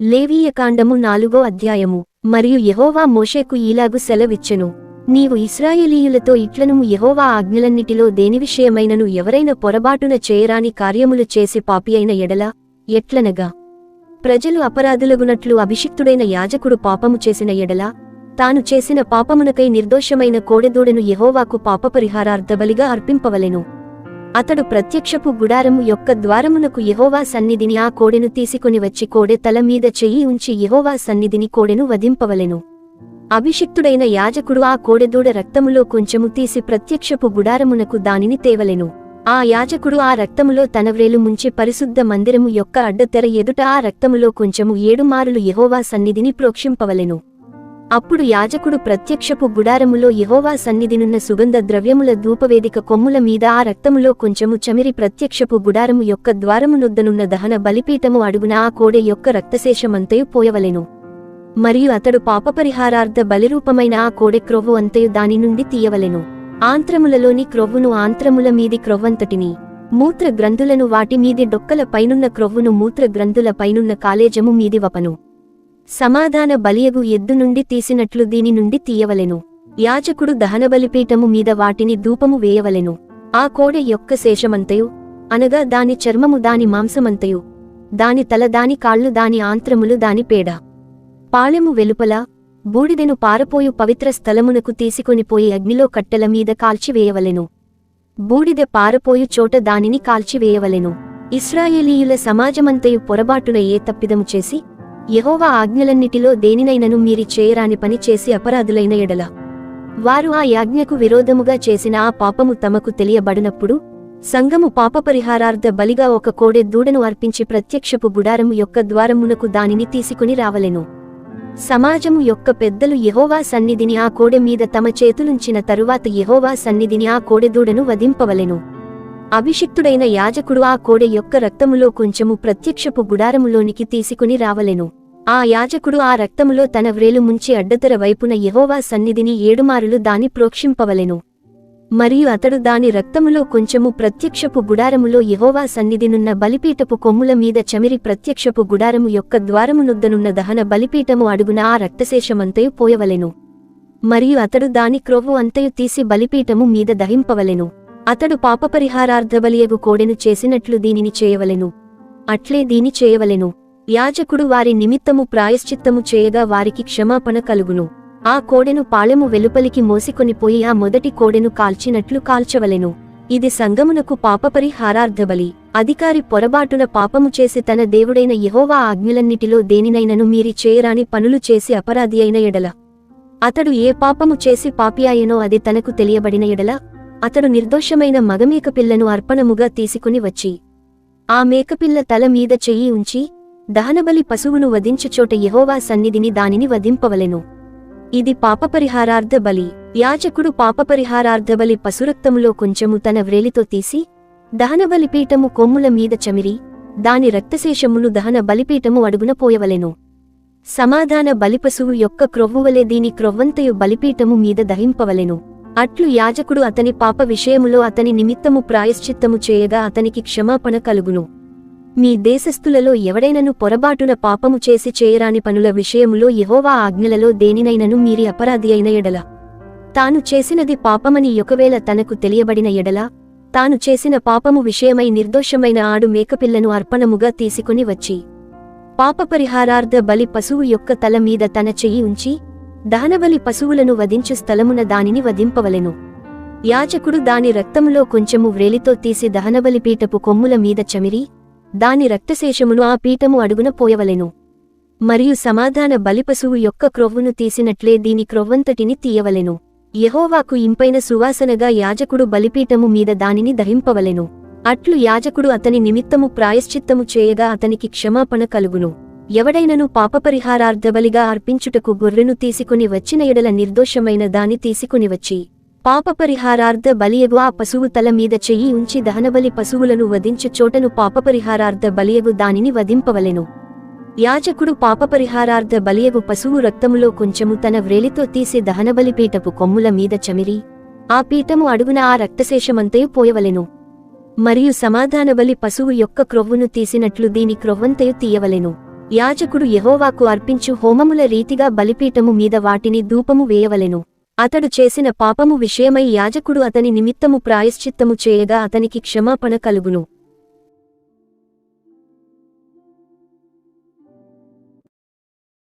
లేవీయకాండము నాలుగో అధ్యాయము. మరియు యహోవా మోషేకు ఈలాగు సెలవిచ్చెను. నీవు ఇస్రాయేలీయులతో ఇట్లను యహోవా ఆజ్ఞలన్నిటిలో దేని విషయమైనను ఎవరైన పొరబాటున చేయరాని కార్యములు చేసి పాపి అయిన ఎడల? ఎట్లనగా? ప్రజలు అపరాధులగునట్లు అభిషిక్తుడైన యాజకుడు పాపము చేసిన ఎడల? తాను చేసిన పాపమునకై నిర్దోషమైన కోడెదూడను యహోవాకు పాపపరిహారార్థబలిగా అర్పింపవలెను. అతడు ప్రత్యక్షపు గుడారము యొక్క ద్వారమునకు యహోవా సన్నిధిని ఆ కోడెను తీసుకుని వచ్చి కోడె తల మీద చెయ్యి ఉంచి యహోవా సన్నిధిని కోడెను వధింపవలెను. అభిషిక్తుడైన యాజకుడు ఆ కోడెదూడ రక్తములో కొంచెము తీసి ప్రత్యక్షపు గుడారమునకు దానిని తేవలెను. ఆ యాజకుడు ఆ రక్తములో తన వ్రేలు ముంచి పరిశుద్ధ మందిరము యొక్క అడ్డతెర ఎదుట ఆ రక్తములో కొంచెము ఏడుమారులు యహోవా సన్నిధిని ప్రోక్షింపవలెను. అప్పుడు యాజకుడు ప్రత్యక్షపు గుడారములో యహోవా సన్నిధినున్న సుగంధ ద్రవ్యముల ధూపవేదిక కొమ్ముల మీద ఆ రక్తములో కొంచెము చమిరి ప్రత్యక్షపు గుడారము యొక్క ద్వారమునొద్దనున్న దహన బలిపీఠము అడుగున ఆ కోడె యొక్క రక్తశేషమంతయు పోయవలెను. మరియు అతడు పాపపరిహారార్థ బలిరూపమైన ఆ కోడె క్రొవ్వు అంతయు దాని నుండి తీయవలెను. ఆంత్రములలోని క్రొవ్వును ఆంత్రముల మీది క్రొవ్వంతటిని మూత్ర గ్రంథులను వాటి మీది డొక్కల పైనున్న క్రొవ్వును మూత్ర గ్రంథుల పైనున్న కాలేజము మీది వపను. సమాధాన బలియగు ఎద్దు నుండి తీసినట్లు దీని నుండి తీయవలెను. యాజకుడు దహనబలిపీఠము మీద వాటిని ధూపము వేయవలెను. ఆ కోడె యొక్క శేషమంతయు అనగా దాని చర్మము దాని మాంసమంతయు దాని తల దాని కాళ్ళు దాని ఆంత్రములు దాని పేడ. పాళెము వెలుపల బూడిదెను పారపోయు పవిత్ర స్థలమునకు తీసుకొనిపోయి అగ్నిలో కట్టెల మీద కాల్చివేయవలెను బూడిదె పారపోయు చోట దానిని కాల్చివేయవలెను ఇస్రాయేలీయుల సమాజమంతయు పొరబాటున ఏ తప్పిదము చేసి యహోవా ఆజ్ఞలన్నిటిలో దేనినైనను మీరి చేయరాని పని చేసి అపరాధులైన ఎడల. వారు ఆ యాజ్ఞకు విరోధముగా చేసిన ఆ పాపము తమకు తెలియబడినప్పుడు సంఘము పాపపరిహారార్థ బలిగా ఒక కోడె దూడను అర్పించి ప్రత్యక్షపు గుడారము యొక్క ద్వారమునకు దానిని తీసుకుని రావలెను. సమాజము యొక్క పెద్దలు యహోవా సన్నిధిని ఆ కోడె మీద తమ చేతులుంచిన తరువాత యహోవా సన్నిధిని ఆ కోడెదూడను వధింపవలెను. అభిషిక్తుడైన యాజకుడు ఆ కోడె యొక్క రక్తములో కొంచెము ప్రత్యక్షపు గుడారములోనికి తీసుకుని రావలెను. ఆ యాజకుడు ఆ రక్తములో తన వ్రేలు ముంచి అడ్డతెర వైపున యహోవా సన్నిధిని ఏడుమారులు దాని ప్రోక్షింపవలెను. మరియు అతడు దాని రక్తములో కొంచెము ప్రత్యక్షపు గుడారములో యహోవా సన్నిధినున్న బలిపీఠపు కొమ్ముల మీద చమిరి ప్రత్యక్షపు గుడారము యొక్క ద్వారమునొద్దనున్న దహన బలిపీఠము అడుగున ఆ రక్తశేషమంతయు పోయవలెను. మరియు అతడు దాని క్రొవ్వు అంతయు తీసి బలిపీఠము మీద దహింపవలెను. అతడు పాపపరిహారార్థబలియగు కోడెను చేసినట్లు దీనిని చేయవలెను. అట్లే దీని చేయవలెను. యాజకుడు వారి నిమిత్తము ప్రాయశ్చిత్తము చేయగా వారికి క్షమాపణ కలుగును. ఆ కోడెను పాళెము వెలుపలికి మోసికొనిపోయి ఆ మొదటి కోడెను కాల్చినట్లు కాల్చవలెను. ఇది సంగమునకు పాపపరిహారార్థబలి అధికారి పొరబాటున పాపము చేసి తన దేవుడైన యెహోవా ఆజ్ఞలన్నిటిలో దేనినైనను మీరి చేయరాని పనులు చేసి అపరాధి అయిన ఎడల. అతడు ఏ పాపము చేసి పాపియాయనో అది తనకు తెలియబడిన ఎడల? అతడు నిర్దోషమైన మగమేకపిల్లను అర్పణముగా తీసుకుని వచ్చి ఆ మేకపిల్ల తల మీద చెయ్యి ఉంచి దహనబలి పశువును వధించుచోట యహోవా సన్నిధిని దానిని వధింపవలెను. ఇది పాపపరిహారార్థ బలి. యాజకుడు పాపపరిహారార్థబలి పశురక్తములో కొంచెము తన వ్రేలితో తీసి దహన బలిపీఠము కొమ్ముల మీద చమిరి దాని రక్తశేషమును దహన బలిపీఠము అడుగున పోయవలెను. సమాధాన బలిపశువు యొక్క క్రొవ్వువలే దీని క్రొవ్వంతయు బలిపీఠము మీద దహింపవలెను. అట్లు యాజకుడు అతని పాప విషయములో అతని నిమిత్తము ప్రాయశ్చిత్తము చేయగా అతనికి క్షమాపణ కలుగును. మీ దేశస్థులలో ఎవడైనను పొరబాటున పాపము చేసి చేయరాని పనుల విషయములో యహోవా ఆజ్ఞలలో దేనినైనను మీరి అపరాధి అయిన ఎడల. తాను చేసినది పాపమని ఒకవేళ తనకు తెలియబడిన ఎడల తాను చేసిన పాపము విషయమై నిర్దోషమైన ఆడు మేకపిల్లను అర్పణముగా తీసుకుని వచ్చి పాపపరిహారార్థ బలి పశువు యొక్క తల మీద తన చెయ్యి ఉంచి దహనబలి పశువులను వధించు స్థలమున దానిని వధింపవలెను. యాజకుడు దాని రక్తములో కొంచెము వ్రేలితో తీసి దహనబలి పీఠపు కొమ్ముల మీద చమిరి దాని రక్తశేషమును ఆ పీఠము అడుగున పోయవలెను. మరియు సమాధాన బలిపశువు యొక్క క్రొవ్వును తీసినట్లే దీని క్రొవ్వంతటిని తీయవలెను. యెహోవాకు ఇంపైన సువాసనగా యాజకుడు బలిపీఠము మీద దానిని దహింపవలెను. అట్లు యాజకుడు అతని నిమిత్తము ప్రాయశ్చిత్తము చేయగా అతనికి క్షమాపణ కలుగును. ఎవడైనను పాపపరిహారార్థబలిగా అర్పించుటకు గొర్రెను తీసుకుని వచ్చిన ఎడల నిర్దోషమైన దాని తీసుకుని వచ్చి పాపపరిహారార్థ బలియగు ఆ పశువు తల మీద చెయ్యి ఉంచి దహనబలి పశువులను వధించు చోటను పాపపరిహారార్థ బలియగు దానిని వధింపవలెను. యాజకుడు పాపపరిహారార్థ బలియగు పశువు రక్తములో కొంచెము తన వ్రేలితో తీసి దహనబలి పీఠపు కొమ్ముల మీద చమిరి ఆ పీఠము అడుగున ఆ రక్తశేషమంతయు పోయవలెను. మరియు సమాధానబలి పశువు యొక్క క్రొవ్వును తీసినట్లు దీని క్రొవ్వంతయు తీయవలెను. యాజకుడు యెహోవాకు అర్పించు హోమముల రీతిగా బలిపీఠము మీద వాటిని ధూపము వేయవలెను. అతడు చేసిన పాపము విషయమై యాజకుడు అతని నిమిత్తము ప్రాయశ్చిత్తము చేయగా అతనికి క్షమాపణ కలుగును.